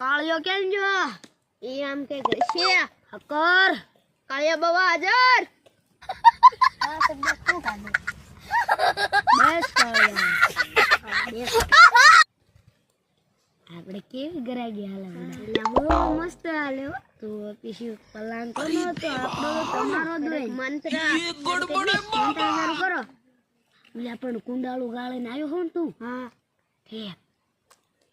કાળિયો કેમ જો એ આમ કે છે હકર. કાળિયા બાબા હાજર. બસ કાળિયા આપણે કેવી ગરાગી હાલે બહુ મસ્ત હાલે હો. તું પીસી પલાંગ તો નતો આપણો તો તમારો મંત્ર. મંત્ર કરો. એટલે પણ કુંડાળું ગાળીને આવ્યો હો ને તું. હા. ઠીક.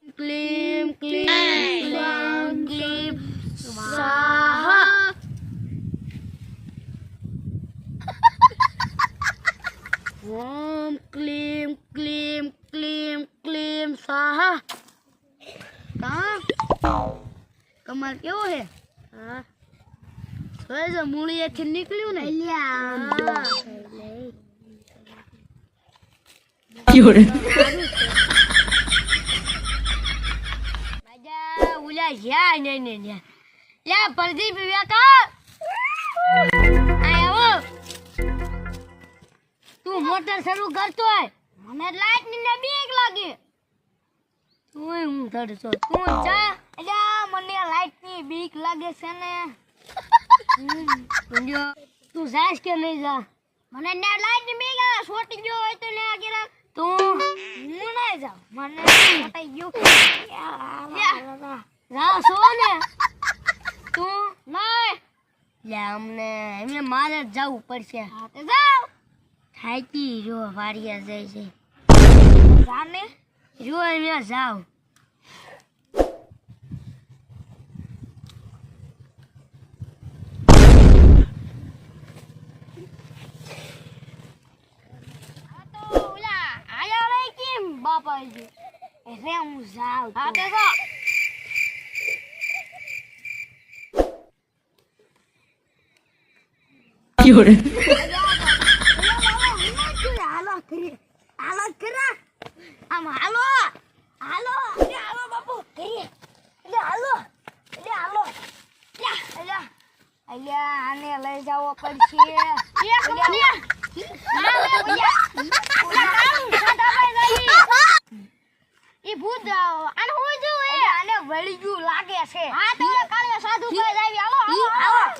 ક્લીમ ક્લીમ ક્લીમ ક્લીમ સ્વાહા ઓમ ક્લીમ ક્લીમ ક્લીમ ક્લીમ સ્વાહા કા કમર કેવો હે હા સોય જો મૂળીએથી નીકળ્યું ને હા. મજા ઉલા જ્યાં ને ને ને યા પ્રદીપ વિવેકા આવો. તું મોટર શરૂ કરતો હોય. મને લાઈટની બીક લાગે. તું હું થડસો તું જા અલ્યા, મને લાઈટની બીક લાગે છે ને. તું જાશ કે નહીં જા? મને ને લાઈટની બીક આવે છોટી ગયો હોય તો ને આગળ તું, હું નહીં જાઉં. મને છોટાઈ ગયું. જા સો ને. તું નહીં લે અમને એમને મારે જવું પડશે. હા તો જાવ થાકી જો વારિયા જાય છે. જાને? જો એમને જાવ બાપા એટલે હું જાઉં હા તો હાલો કરીએ હાલો કરા આમ હાલો હાલો અરે હાલો બાપુ કરીએ એટલે હાલો એટલે હાલો અલ્યા અલ્યા આને લઈ જાવો પડશે ઈ ભૂત આને હું જો આને વળી ગયું લાગે છે હા તો કાળિયા સાધુ હાલો હાલો.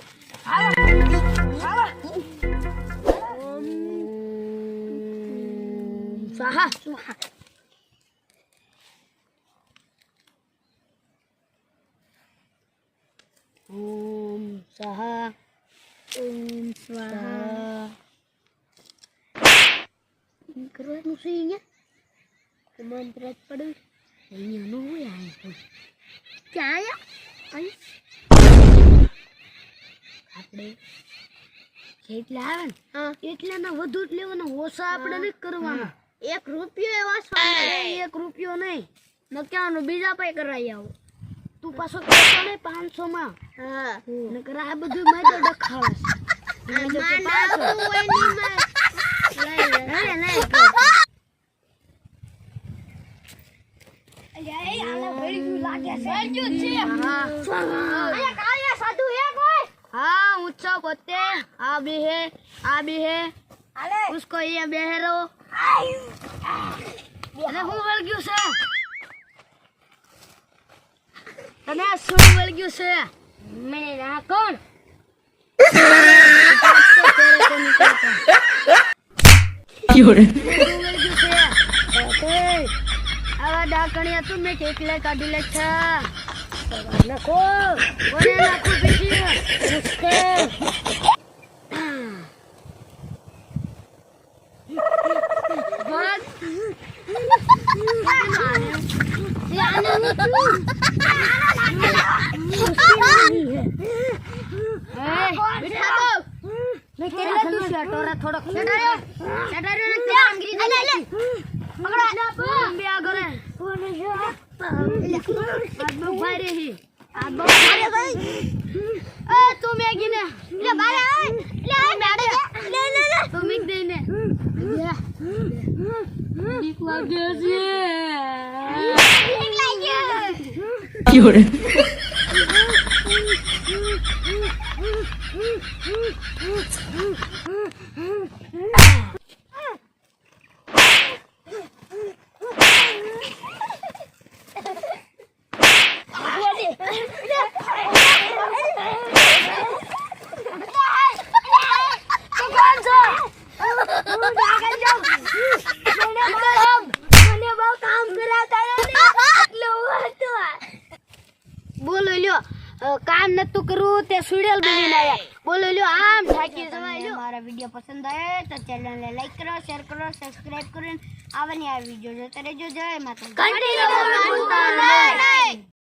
હાલો. સ્વાહા સ્વાહા ઓમ સ્વાહા ઓમ સ્વાહા કરવાનું છે અહીંયા મંત્ર જ પડ્યું અહીંયા નું હોય આ ક્યાં અહીં આપણે જેટલા આવે ને એટલાના વધુ જ લેવાના. ઓછા આપણે નહીં કરવાના. એક રૂપિયો એવા એક રૂપિયો નહીં નક્યાનો બીજા પૈ કરાવી આવો તું પાછો કહેતો ને પાંચસો માં નકર આ બધું મેં તો ડખાડસ हाँ उत्सव होते आ भी है आ भी है उसको ये बेहरो અરે હું વળગ્યું છે? તને શું વળગ્યું છે? મેં આ કોણ? આવા ડાકણિયા તું મેં કેટલે કાઢી લે છે. નાખો નાખું બીજી Look at you! 有人。સુડેલ બની આયા. બોલો લ્યો આમ થાકી જવાય લ્યો. મારા વિડિયો પસંદ આવે તો ચેનલને લાઈક કરો શેર કરો સબસ્ક્રાઇબ કરો આવવાની આ વિડિયો જોતા રહેજો. જય માતા કન્ટિન્યુ